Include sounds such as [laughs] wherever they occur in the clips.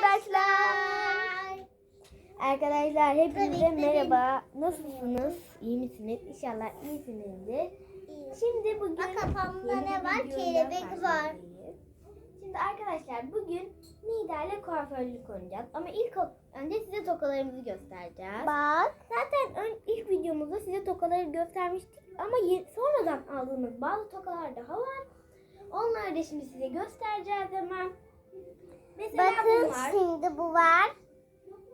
arkadaşlar. Arkadaşlar hepinize merhaba. Nasılsınız? İyi misiniz? İnşallah iyisinizdir. Şimdi bugün Bak kafamda ne var? Kelebek var. Şimdi arkadaşlar bugün Nida ile kuaförlük oynayacağız. Ama ilk önce size tokalarımızı göstereceğiz. Bak. Zaten ön, ilk videomuzda size tokaları göstermiştik. Ama sonradan aldığımız bazı tokalar daha var. Onları da şimdi size göstereceğiz hemen. Mesela Bakın bunlar. şimdi bu var.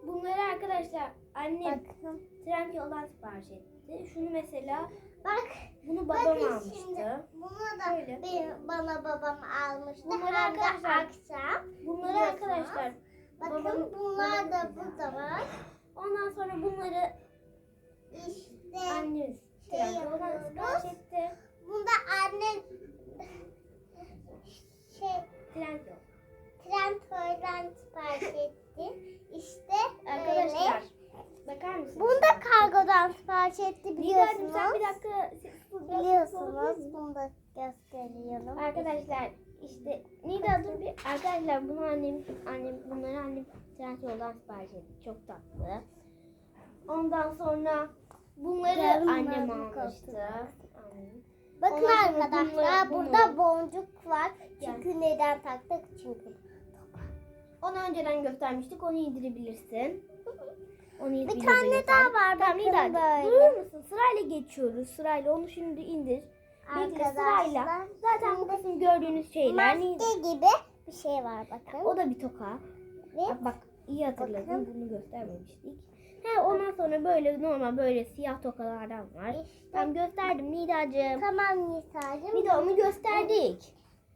Bunları arkadaşlar annem Bakın. tren yoldan sipariş etti. Şunu mesela Bak. bunu babam Bakın almıştı. şimdi. Bunu da Böyle. benim, bana babam almıştı. Bunları de arkadaşlar- akşam. Bunları Biliyorsunuz. arkadaşlar Bakın babam- bunlar da burada var. ondan sonra bunları İşte annemiz Şey yapıyoruz. sipariş etti. bunda anne şey Tren yol. tren etti. İşte Arkadaşlar bakar mısınız? Bunu da kargodan sipariş etti Nida'cığım biliyorsunuz. sen bir dakika Biliyorsunuz. Bunu da gösteriyorum. Arkadaşlar işte Nida dur bir arkadaşlar bunu annem annem bunları annem tren yoldan sipariş etti. Çok tatlı. Ondan sonra bunları Yarın annem almıştı. Bakın Ondan arkadaşlar bunları- burada bunu- boncuk var. Çünkü neden taktık? Çünkü Onu önceden göstermiştik. Onu indirebilirsin. Onu bir tane daha var. Tamam Bakın böyle. durur musun? Sırayla geçiyoruz. Sırayla onu şimdi indir. Bekle sırayla. Zaten bu kısım gördüğünüz şeyler. Maske gibi bir şey var bakın. O da bir toka. Ve Bak, bak iyi hatırladın. Bakın. Bunu göstermemiştik. He ondan sonra böyle normal böyle siyah tokalardan var. işte Tamam gösterdim Nida'cığım. tamam Nisa'cığım. Nida onu gösterdik.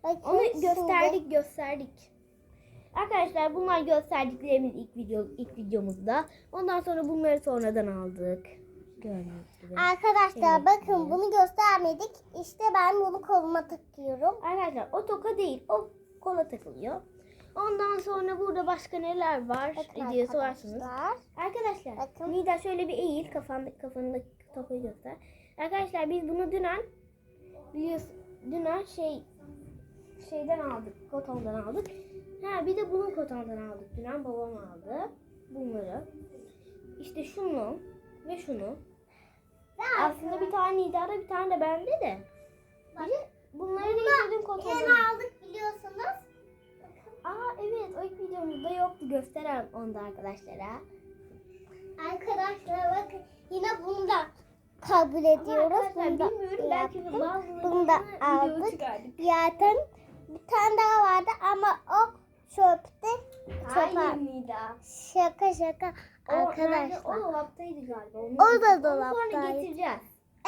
Bakın Onu şimdi. gösterdik gösterdik. Arkadaşlar bunlar gösterdiklerimiz ilk video ilk videomuzda. Ondan sonra bunları sonradan aldık. Gördüğünüz gibi. Arkadaşlar Evet. bakın bunu göstermedik. İşte ben bunu koluma takıyorum. Arkadaşlar o toka değil o kola takılıyor. Ondan sonra burada başka neler var Bakın diye sorarsınız. arkadaşlar. Arkadaşlar Bakın. Nida şöyle bir eğil kafanda kafanındaki tokayı göster. Arkadaşlar biz bunu dünen biliyorsun dünen şey şeyden aldık kotondan aldık. Ha bir de bunu kotondan aldık dünen babam aldı bunları. İşte şunu ve şunu. Aslında bir tane Nida'da bir tane de bende de. Bak. Bunları da istediğim Yeni kotondan. aldık biliyorsunuz. Aa evet o ilk videomuzda yoktu gösterelim onu da arkadaşlara. Arkadaşlar bakın yine bunu da kabul ediyoruz. Bunu da bazılarını Bunu da aldık. Zaten bir tane daha vardı ama o çöpte çöpe. Nida. Şaka şaka O, arkadaşlar. o dolaptaydı galiba. Onu, O da Onu sonra dolaptaydı. getireceğiz.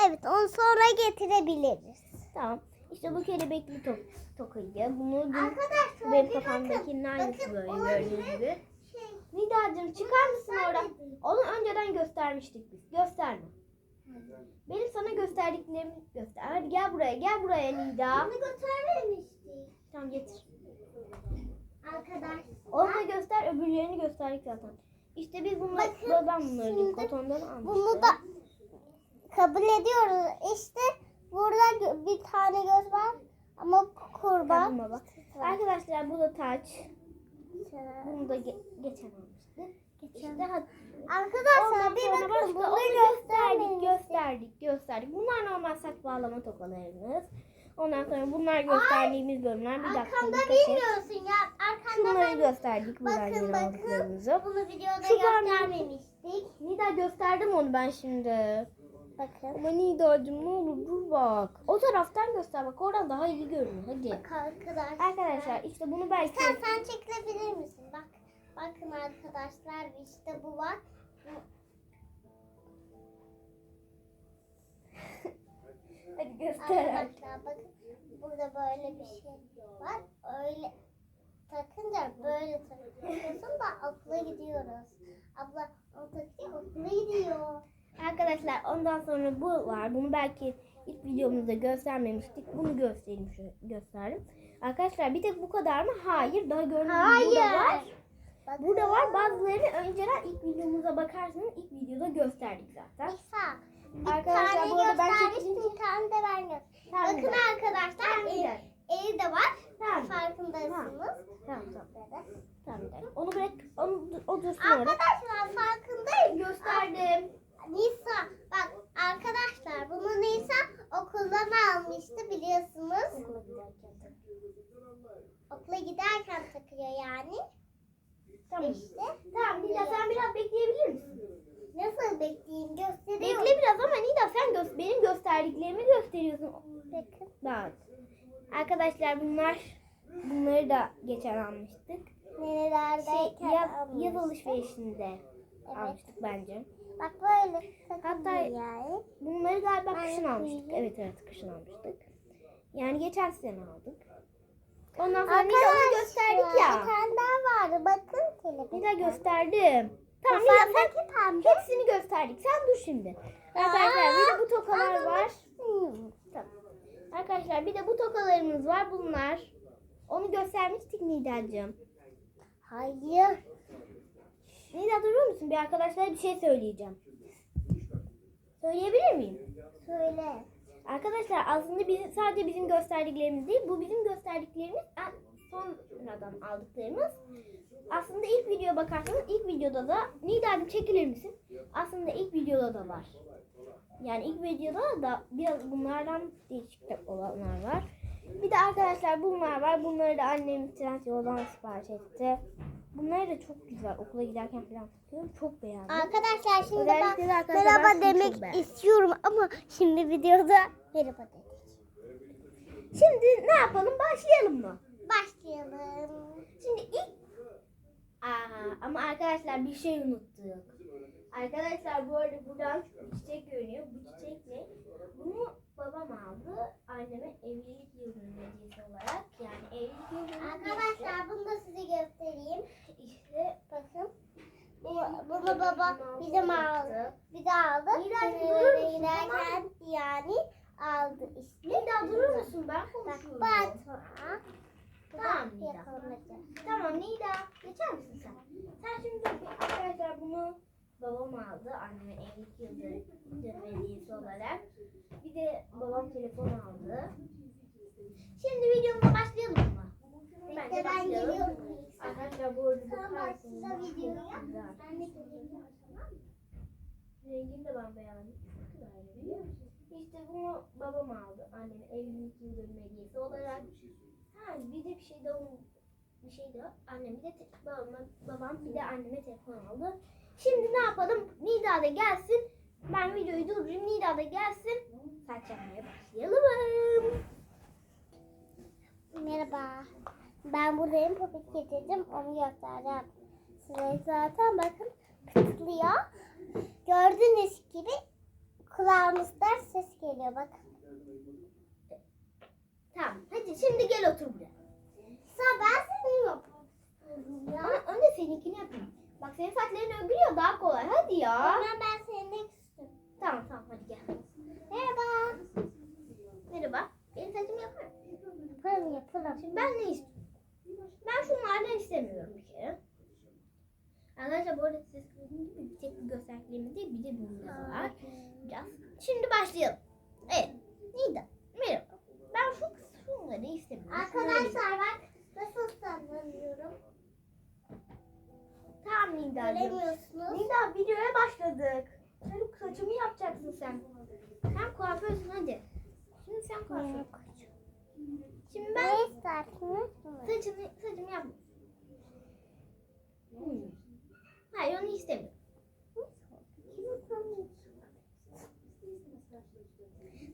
Evet onu sonra getirebiliriz. Tamam. İşte bu kelebekli to tokayı. Bunu Arkadaşlar benim kafamdakinin aynısı böyle gördüğünüz gibi. Şey, Nida'cığım çıkar mısın oradan? Onu önceden göstermiştik biz. Gösterme. Benim sana gösterdiklerimi göster. Hadi gel buraya. Gel buraya Nida. Bunu göstermemiştik. Tamam getir. Arkadaşlar. Onu da göster. Öbürlerini gösterdik zaten. İşte biz bunları Bakın, babam bunları kotondan almıştı. Bunu da kabul ediyoruz. İşte burada bir tane göz var ama kurban. Bak. Arkadaşlar bu da taç. Bunu da ge- geçen almıştık. İşte hadi. Arkadaşlar bir bakın bunu gösterdik, gösterdik, gösterdik. Bunlar normal saç bağlama tokalarımız. Ondan sonra bunlar gösterdiğimiz bölümler. Bir dakika Arkamda dikkat et. bilmiyorsun ya. Arkamda Şunları ben gösterdik buradan bakın yeni bakın. aldıklarımızı. Bunu videoda Şu var mı? göstermemiştik. Nida gösterdim onu ben şimdi. Bakın. Ama Nida'cığım ne olur dur bak. O taraftan göster bak oradan daha iyi görünüyor hadi. Bak arkadaşlar. Arkadaşlar işte bunu belki Sen sen çekilebilir misin? Bak. Bakın arkadaşlar işte bu var. Hadi göster. Arkadaşlar bakın burada böyle bir şey var. Öyle takınca böyle takıyorsun da okula gidiyoruz. Abla o takıyor okula gidiyor. Arkadaşlar ondan sonra bu var. Bunu belki ilk videomuzda göstermemiştik. Bunu göstereyim şu gösterdim. Arkadaşlar bir tek bu kadar mı? Hayır. Daha gördüğünüz gibi burada var. Bakın. Burada var. Bazılarını önceden ilk videomuza bakarsanız ilk videoda gösterdik zaten. İsa. Arkadaşlar, bu arada ben çekilince- bir tane de ben gösterdim. Bakın arkadaşlar güzel. eli de var. Tamam. Farkındasınız. Tamam tamam. Tamam. Onu bırak. Onu, o dursun. Arkadaşlar farkındayım. Gösterdim. Nisa bak arkadaşlar bunu Nisa okuldan almıştı biliyorsunuz. Okula giderken takıyor yani. Tamam. İşte Tamam Nida sen biraz bekleyebilir misin? Nasıl bekleyeyim gösteriyorum. Bekle biraz ama Nida sen gö- benim gösterdiklerimi gösteriyorsun. Bakın. Daha. Arkadaşlar bunlar bunları da geçen almıştık. Şey, Nerelerdeyken yaz, almıştım. yaz alışverişinde Evet. almıştık bence. Bak böyle Hatta- yani. Bunları galiba Ben kışın almıştık. Evet evet kışın almıştık. Yani geçen sene aldık. Ondan sonra Nida onu gösterdik Bir ya. tane daha vardı bakın kelebek. Nida gösterdim. Tamam sen Kafamdaki pembe. hepsini gösterdik. Sen dur şimdi. Arkadaşlar bir de bu tokalar var. Tamam. Arkadaşlar bir de bu tokalarımız var bunlar. Onu göstermiştik Nida'cığım. Hayır. Nida durur musun? Bir arkadaşlara bir şey söyleyeceğim. Söyleyebilir miyim? Söyle. Arkadaşlar aslında bizim, sadece bizim gösterdiklerimiz değil. Bu bizim gösterdiklerimiz en sonradan aldıklarımız. Aslında ilk videoya bakarsanız ilk videoda da Nida'cığım çekilir misin? Aslında ilk videoda da var. Yani ilk videoda da biraz bunlardan değişik de olanlar var. Bir de arkadaşlar bunlar var. Bunları da annem Trendyol'dan sipariş etti. Bunlar da çok güzel. Okula giderken falan takıyorum. Çok beğendim. Arkadaşlar şimdi ben Özellikle arkadaşlar merhaba demek istiyorum ama şimdi videoda merhaba dedik. Şimdi ne yapalım? Başlayalım mı? Başlayalım. Aa, ama arkadaşlar bir şey unuttuk. Arkadaşlar bu arada buradan çiçek görünüyor. Bu çiçek ne? Bunu babam aldı. Anneme evlilik yıldönümü hediyesi olarak. Yani evlilik yıldönümü Arkadaşlar bunu da size göstereyim. işte Bakın. Bu, bunu baba bizim aldı. Bir de aldı. Nida, Biz durur musun? giderken yani aldı işte. Nida durur musun? Ben Bak konuşuyorum. Tamam Nida. Tamam Nida. Geçer misin sen? Sen şimdi arkadaşlar bunu babam aldı. Anneme evlilik yıldönümü hediyesi olarak. Bir de babam telefon aldı. Şimdi videomuza başlayalım mı? Bekle ben başlayalım. Arkadaşlar bu arada bakarsınız. başla videoya. Ben de. Tamam? Rengini de ben beğendim. İşte bunu babam aldı. Anneme evlilik yıldönümü hediyesi olarak. Bir de bir şey daha bir şey daha. Annem bir de te- babama, babam bir de anneme telefon aldı. Şimdi ne yapalım? Nida da gelsin. Ben videoyu durdurayım. Nida da gelsin. Saç yapmaya başlayalım. Merhaba. Ben buradayım popit getirdim. Onu göstereceğim. Size zaten bakın kıtlıyor. Gördüğünüz gibi kulağımızdan ses geliyor bakın. Tamam. Hadi şimdi gel otur buraya. Sen ben seni yapıyorum. Ama önce seninkini yapayım. Bak senin saçların örgülüyor daha kolay. Hadi ya. Ama ben seninle küstüm. Tamam tamam hadi gel. Merhaba. Merhaba. Benim saçımı yapar mısın? Yapalım yapalım. Şimdi ben ne istiyorum? Ben şunlardan istemiyorum bir kere. Arkadaşlar bu arada size söylediğim gibi bir tek bir gösterdiklerimiz değil bir de bunlar var. Biraz. Şimdi başlayalım. Evet. Nida. Merhaba. Ben şu şunları istemiyorum. Şunları Arkadaşlar bak nasıl sallanıyorum. Tamam Nida'cığım. Göremiyorsunuz. Nida videoya başladık. Çabuk saçımı yapacaksın sen. Sen kuaförsün hadi. Şimdi sen kuaför. Şimdi ben Ne istersiniz? saçımı, saçımı yap. Hmm. Hayır onu istemiyorum.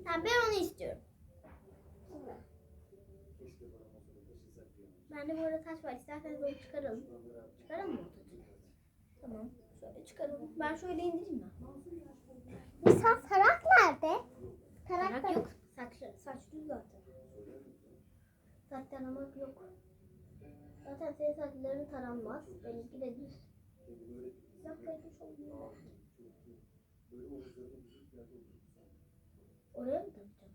Tamam ben onu istiyorum. Bende bu arada taş var. İsterseniz onu çıkaralım. Çıkaralım mı taşı? Tamam. Şöyle çıkaralım. Ben şöyle indireyim mi? Misal tarak nerede? Tarak, Tarak yok. Saç, saç düz zaten. Saç taramak yok. Zaten senin saçların taranmaz. Benimki de düz. Yapmaymış olmuyor. Oraya mı takacağım?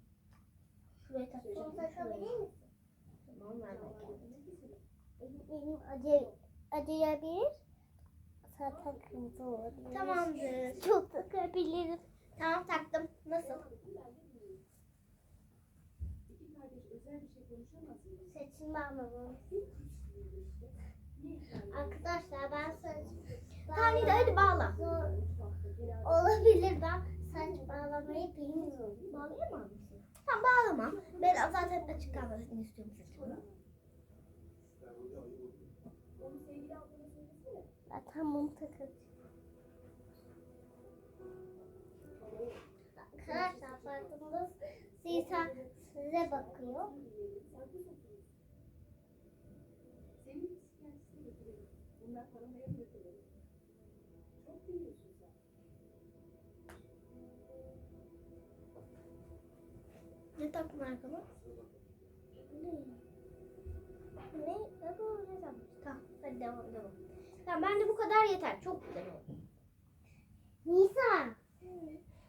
Şuraya takacağım. Bunu takabilir misin? Tamam ver bakalım. Benim acı acıyabilir. Zaten kırmızı olabilir. Tamamdır. Çok takabilirim. Tamam taktım. Nasıl? Saçımı almamam. Arkadaşlar ben saç Tamam Nida hadi bağla. Olabilir ben saç bağlamayı bilmiyorum. Bağlayamaz mısın? Tamam bağlama. Ben zaten açık kalmasını istiyorum saçımı. Zaten bunu takacağım. Arkadaşlar farkında Zita size bakıyor. Ne taktın arkama? Ne? Ne? Ne? Ne? Tamam hadi devam devam. Tamam bence bu kadar yeter. Çok güzel oldu. Nisa.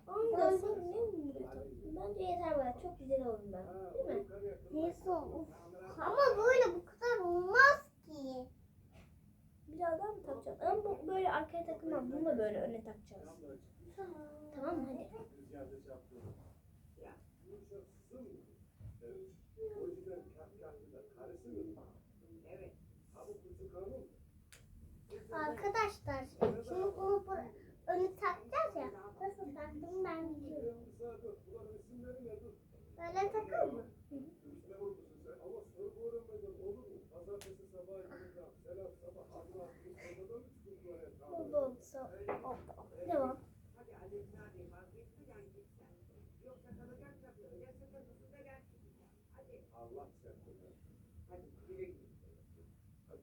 Onu da sen ne uğraştın? Bence yeter böyle. Çok güzel oldu ben. Değil mi? Nisa. of. Ama böyle bu kadar olmaz ki. Biraz daha mı takacağız? Ama bu böyle arkaya takılmaz. Bunu da böyle öne takacağız. Tamam mı? Hadi. Arkadaşlar şimdi bunu bu- önü takacağız ya. Nasıl taktım ben biliyorum. Böyle takar mı? Oldu. Devam. Allah sen koyar. Hadi güle güle. Hadi.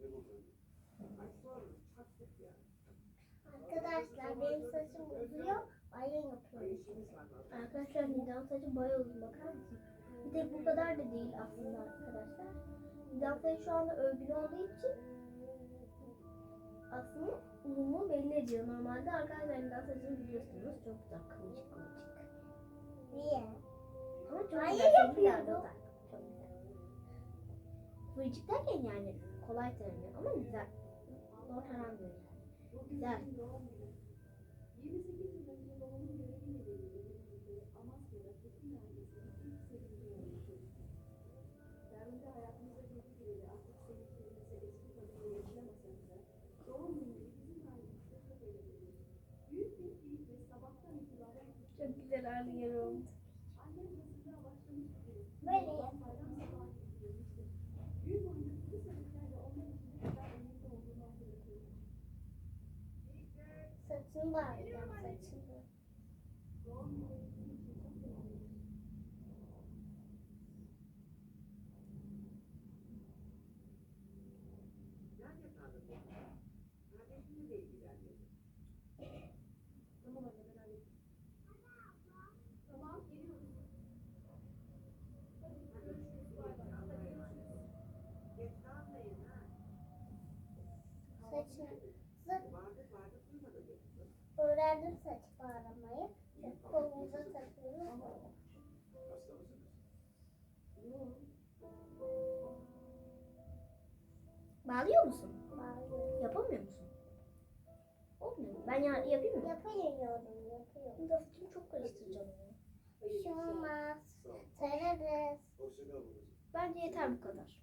Ne buldun? Ay sonra çattık ya. Arkadaşlar benim saçım uzuyor. Banyo yapıyorum. Var. Arkadaşlar Nida'nın saçı bayağı uzun bakar mısın? Bir de bu kadar da değil aslında arkadaşlar. Nida'nın saçı şu anda örgülü olduğu için aslında uzunluğu belli ediyor. Normalde arkadaşlar Nida'nın saçını biliyorsunuz çok güzel kıvırcık kıvırcık. Niye? Ama çok Banyo güzel o da. Çok güzel. Kıvırcık derken yani kolay taranıyor ama güzel. Zor taranmıyor yani. Güzel. Çok güzel ağlıyorum. Böyle. Saçını bağlayacağım saçını. Nerede kaldın bu? Kardeşimle de ilgilenmedi. Tamam anne ben hallettim. Tamam geliyoruz. Hadi görüşürüz. Bay bay. Allah görüşürüz. Geç kalmayın ha. Saçını. Zıt Vardı vardı duymadı diyorsun. Öğrendim saç bağlamayı. Kolumuza takıyoruz. Bağlıyor musun? Bağlıyorum. Yapamıyor musun? Olmuyor. mu? Ben ya yapayım mı? Yapıyorum, yapıyorum. Saçımı çok karıştıracağım. Bir şey olmaz. Babacığım. Bence yeter bu kadar.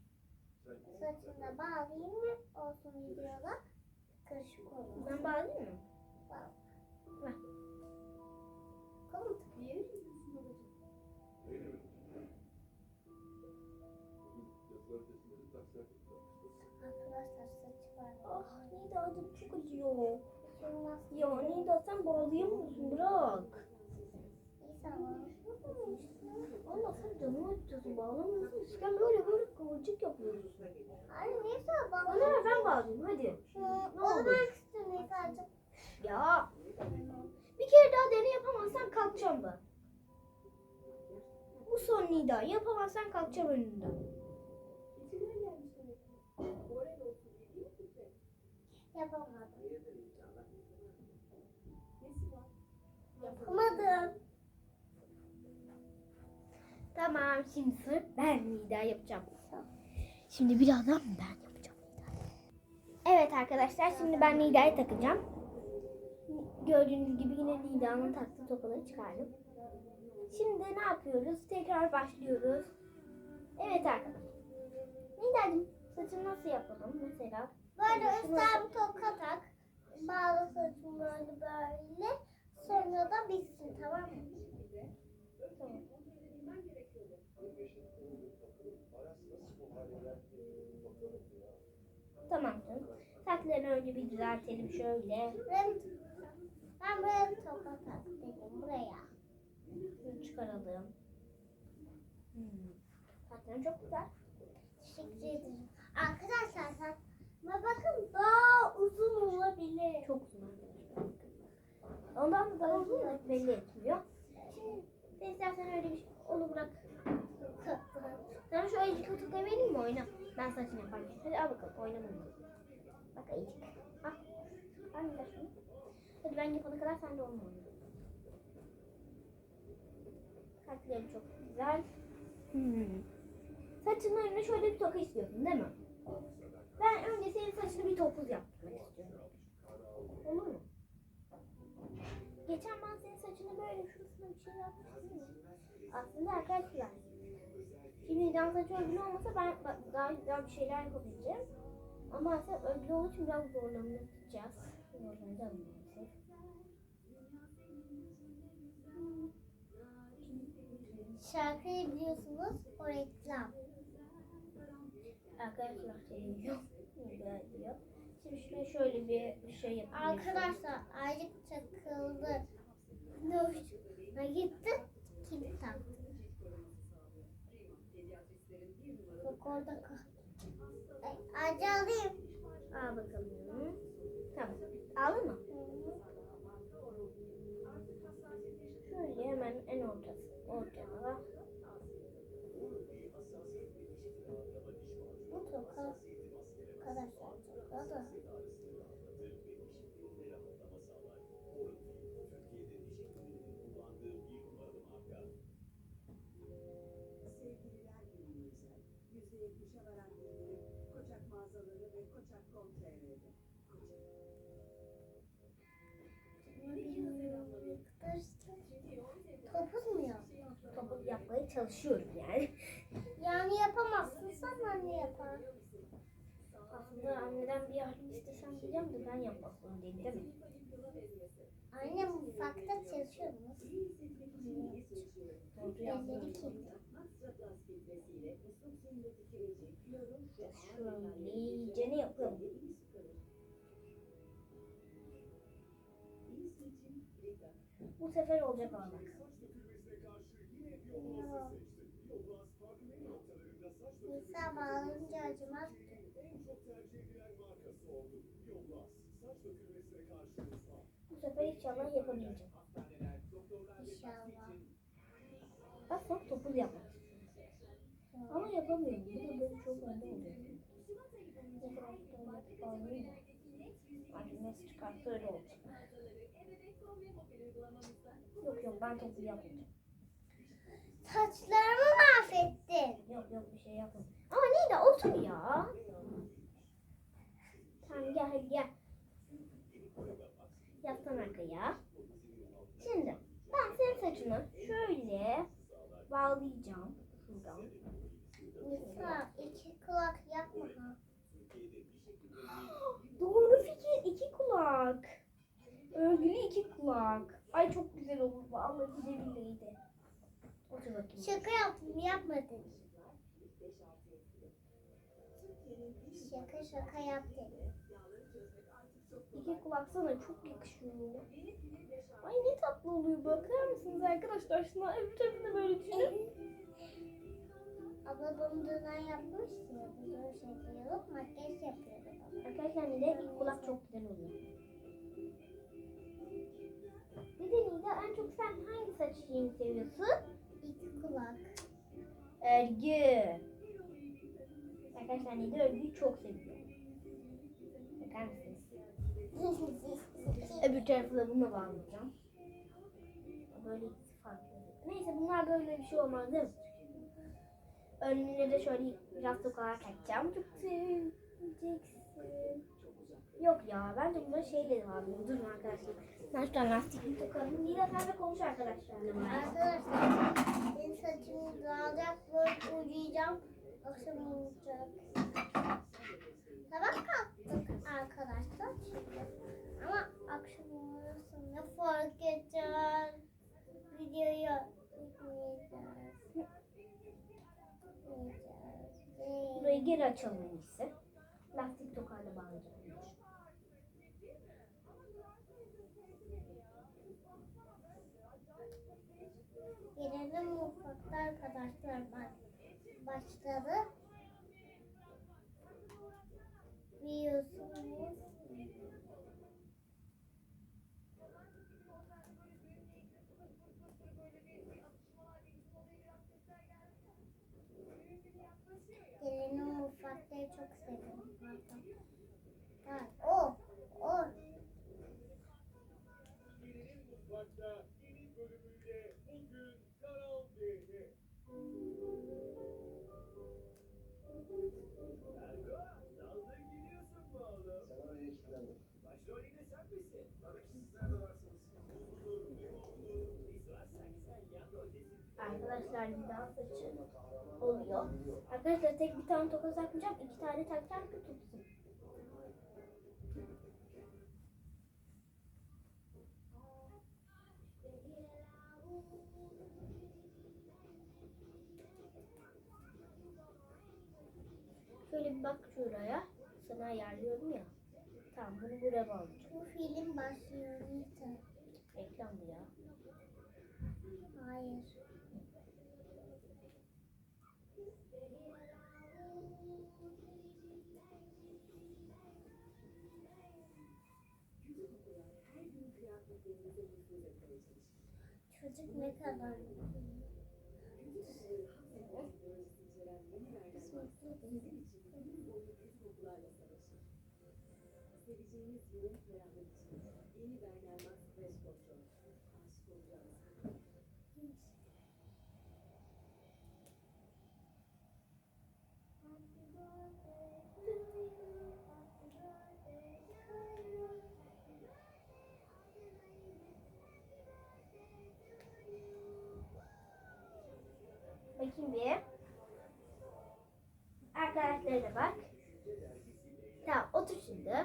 Saçını da bağlayayım mı? Olsun videoda. Karışık olur. Ben bağlayayım mı? Acıyor. Ya Nida sen bağlayamıyor musun? Bırak. Allah sen canımı acıtıyorsun. Bağlamıyorsun. Sen böyle böyle kıvırcık yapıyorsun. Anne neyse Bana bana. ver ben bağlayayım hadi. Ne olur? ben istiyorum Nisa'cığım. Ya. Kere daha deney yapamazsan kalkacağım ben. Bu son Nida. Yapamazsan kalkacağım önünden. Yapamadım. Yapamadım. Tamam şimdi sıra ben Nida yapacağım. Şimdi birazdan ben yapacağım. Evet arkadaşlar şimdi ben Nida'yı takacağım. Gördüğünüz gibi yine Nida'nın taktığı tokaları çıkardım. Şimdi ne yapıyoruz? Tekrar başlıyoruz. Evet arkadaşlar. Nida'cığım saçını nasıl yapalım mesela? Böyle üstten toka tak. Bağla saçını böyle böyle. Sonra da bitsin tamam mı? Tamam. Tamam canım. Saçlarını önce bir düzeltelim şöyle. Ben, ben buraya toka tak dedim buraya. Çıkaralım. Hmm. Çok güzel. Teşekkür ederim. Arkadaşlar sen ama bakın daha uzun olabilir. Çok uzun. Ondan da daha uzun da belli etmiyor. Şimdi sen istersen öyle bir şey, onu bırak. Sana şu ayıcık atıp vereyim mi oyna? Ben saçını yaparken. Hadi al bakalım oyna bunu. Bak ayıcık. Al. Al bir de şunu. Hadi ben yapana kadar sen de onunla oyna. Kalpleri çok güzel. Hmm. Saçının önüne şöyle bir toka istiyorsun değil mi? Ben önce senin saçını bir topuz yaptırmak istiyorum. Olur mu? Geçen ben senin saçını böyle şurasına bir şey yapmıştım ya. Aslında arkadaşlar. Şimdi can saçı örgülü olmasa ben daha güzel bir şeyler yapabileceğim. Ama maalesef örgülü olduğu için biraz zorlanacağız. Zorlanacağız Şarkıyı biliyorsunuz o reklam. Arkadaşlar diyor. Şimdi şuraya şöyle bir şey yapayım. Arkadaşlar aylık takıldı. Ne hoşuna gitti. Kim taktı? Bak orada Acı alayım. Al bakalım. Tamam. Aldın mı? Şöyle hemen en ortası. Ortaya. Bu toka arkadaşlar toka çalışıyorum yani. Yani yapamazsın sen anne yapar. Aslında anneden bir yardım istesem diyeceğim de ben yapmasın dedi değil mi? Anne mutfakta çalışıyor mu? Elleri kirli. Masterclass filtresiyle ıslak suyundaki kireci, klorun ve Şöyle iyicene yapalım. iyi sıkarır. İyi seçim Rika. Bu sefer olacak ama. Nisa bağlanınca acımaz. Bu sefer inşallah yapabileceğim. İnşallah. Bak çok topuz yapmak istiyorum. Ama yapamıyorum. Bu da böyle çok önde oluyor. Artık nasıl çıkarsa öyle olacak. Yok yok ben topuz yapmayacağım. Saçlarımı mahvettin. Yok yok bir şey yapma. Ama neydi otur ya. Tamam gel hadi gel. Yaslan arkaya. Şimdi ben senin saçını şöyle bağlayacağım. Şuradan. Nisa iki kulak yapma. [gasps] Doğru fikir iki kulak. Örgülü iki kulak. Ay çok güzel olur. De billahi de. Otur bakayım. Şaka yaptım yapmadın. Şaka şaka yaptım. İki kulak sana çok yakışıyor. Ay ne tatlı oluyor bakar mısınız arkadaşlar? Şuna öbür tarafını böyle düşünün. Abla bunu dönen yapmış ya. Bu da şey diyor. Makyaj yapıyordu. Arkadaşlar bir de ilk kulak çok güzel oluyor. Bir de Nida en çok sen hangi saç şeyini seviyorsun? İki kulak. Örgü. Arkadaşlar Nida örgüyü çok seviyor. Bakar mısınız? Öbür bununla bağlayacağım. Böyle farklı. Neyse bunlar böyle bir şey olmaz değil mi? Önüne de şöyle biraz tokalar takacağım. Çok seveceksin. Yok ya bence bunları şeyle bağlayayım. Durun arkadaşlar. Ben şuradan lastikli takalım. Nida sen de konuş arkadaşlarla. Arkadaşlar benim saçımı dağılacak böyle uyuyacağım. Akşam olacak. Sabah kalktık akşam olursa ne fark eder? Videoyu. Burayı geri açalım en iyisi. Lastik tokayla bağlayacağım. Gelelim mutfakta arkadaşlar bak başladı. Biliyorsunuz. Çok seviyorum. Arkadaşlar tek bir tane toka takmayacağım. iki tane takacağım ki tutsun. Şöyle bir bak şuraya. Sana ayarlıyorum ya. Tamam bunu buraya bağlayacağım. Bu film başlıyor Nita. Reklamdı ya. Hayır. Çocuk ne kadar Bakayım bir. Arkadaşlarına bak. Tamam otur şimdi.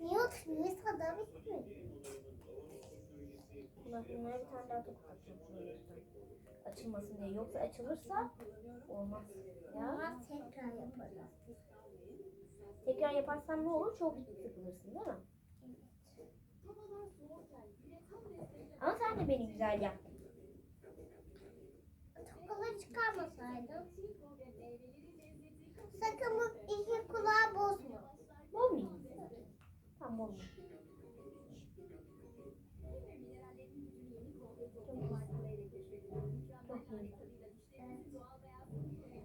Niye oturuyor? Sada bitmiyor. Bak bunlara bir tane daha üstten. Açılmasın diye. Yoksa açılırsa olmaz. Ya. Ama tekrar yaparız. Tekrar yaparsan ne olur? Çok sıkılırsın değil mi? Ama sen de beni güzel yaptın. Tokaları çıkarmasaydın. Sakın bu iki kulağı bozma. Olmayayım. Tamam.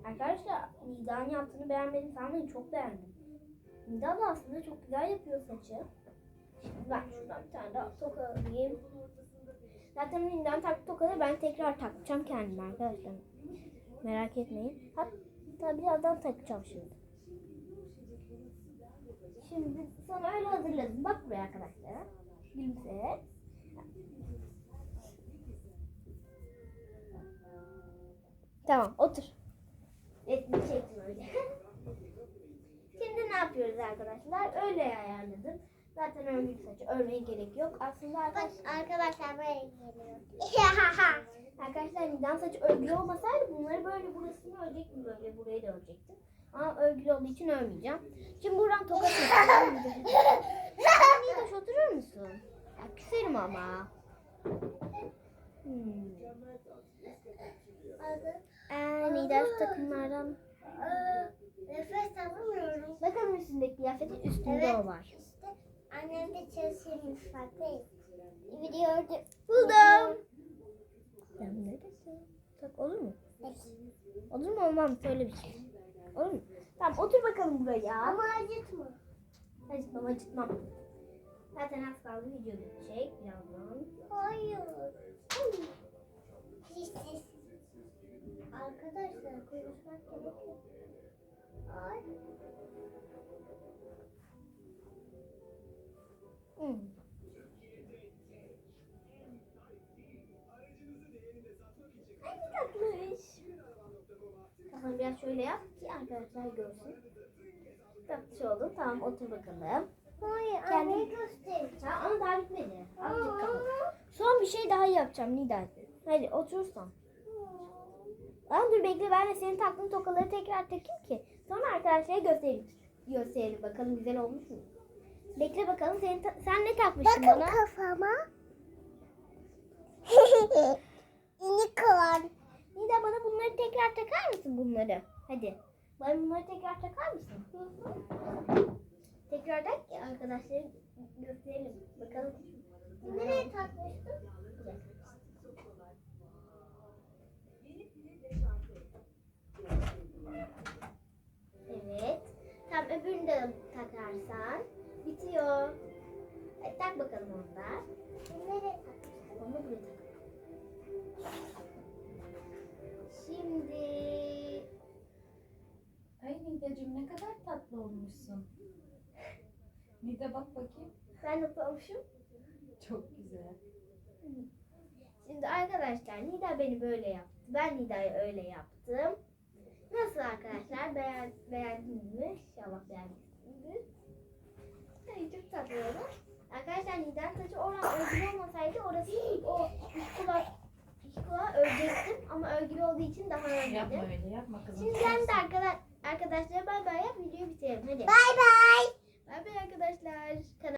Arkadaşlar Nida'nın yaptığını beğenmedim sanmayın çok beğendim. Nida da aslında çok güzel yapıyor saçı. Şimdi ben şuradan bir tane daha toka alayım. Zaten Nida'nın taktığı tokaları ben tekrar takacağım kendime arkadaşlar. Merak etmeyin. Hatta birazdan takacağım şimdi. Şimdi sana öyle hazırladım. Bak buraya arkadaşlar. Gülümse. Tamam otur. Resmi çektim öyle. [laughs] Şimdi ne yapıyoruz arkadaşlar? Öyle ayarladım. Zaten örgülü saçı örmeye gerek yok. Aslında Bak arkadaşlar, [laughs] arkadaşlar böyle geliyor. arkadaşlar neden saçı örgülü olmasaydı bunları böyle burasını örecektim böyle burayı da örecektim. Ama örgülü olduğu için örmeyeceğim. Şimdi buradan toka [laughs] takacağım. Nidaş oturur musun? Ya küserim ama. Hmm. Ee, takımlardan. Nefes alamıyorum. Bakalım üstündeki kıyafetin üstünde Evet. o var. Annem de çalışıyor mutfaktayız. Biliyordu. Buldum. Sen neredesin? Tak olur mu? Olur mu olmam söyle bir şey. Olur mu? Tamam otur bakalım buraya. Ama acıtma. Acıtmam acıtmam. Zaten az kaldı video bitecek birazdan. Hayır. Pis. Arkadaşlar konuşmak gerekiyor. Ay. Tatlış. Kafamı biraz şöyle yap ki arkadaşlar görsün. Yapmış oldum. Tamam otur bakalım. Hayır anneyi göstereceğim. Ama daha bitmedi. Azıcık kaldı. Son bir şey daha yapacağım Nida. Hadi otursan. Ama dur bekle ben de senin taktığın tokaları tekrar takayım ki. Sonra arkadaşlara gösterelim. Gösterelim bakalım güzel olmuş mu? Bekle bakalım ta- sen ne takmıştın Bakın bana? kafama. [laughs] Var. Nida bana bunları tekrar takar mısın bunları? Hadi. Bana bunları tekrar takar mısın? Tekrar tak ki arkadaşlara gösterelim. Bakalım. Nereye takmıştım? Evet. Tam öbürünü de takarsan bitiyor. Hadi tak bakalım onu da. Nereye? Onu buraya tak. Şimdi Ay Nidacığım ne kadar tatlı olmuşsun. Nida bak bakayım. ben nasıl olmuşum? Çok güzel. Şimdi arkadaşlar Nida beni böyle yaptı. Ben Nida'yı öyle yaptım. Nasıl arkadaşlar? Beğen, beğendiniz mi? İnşallah beğenmişsinizdir. Tatlı oldu. Arkadaşlar Nida'nın saçı oradan örgülü olmasaydı orası o üst kulağı, üst kulağı örecektim. Ama örgülü olduğu için daha Yapma örmedim. öyle yapma kızım. Şimdi sen de arkadaş, arkadaşlara bay bay yap videoyu bitirelim. Hadi. Bay bay. Bay bay arkadaşlar. Kanal-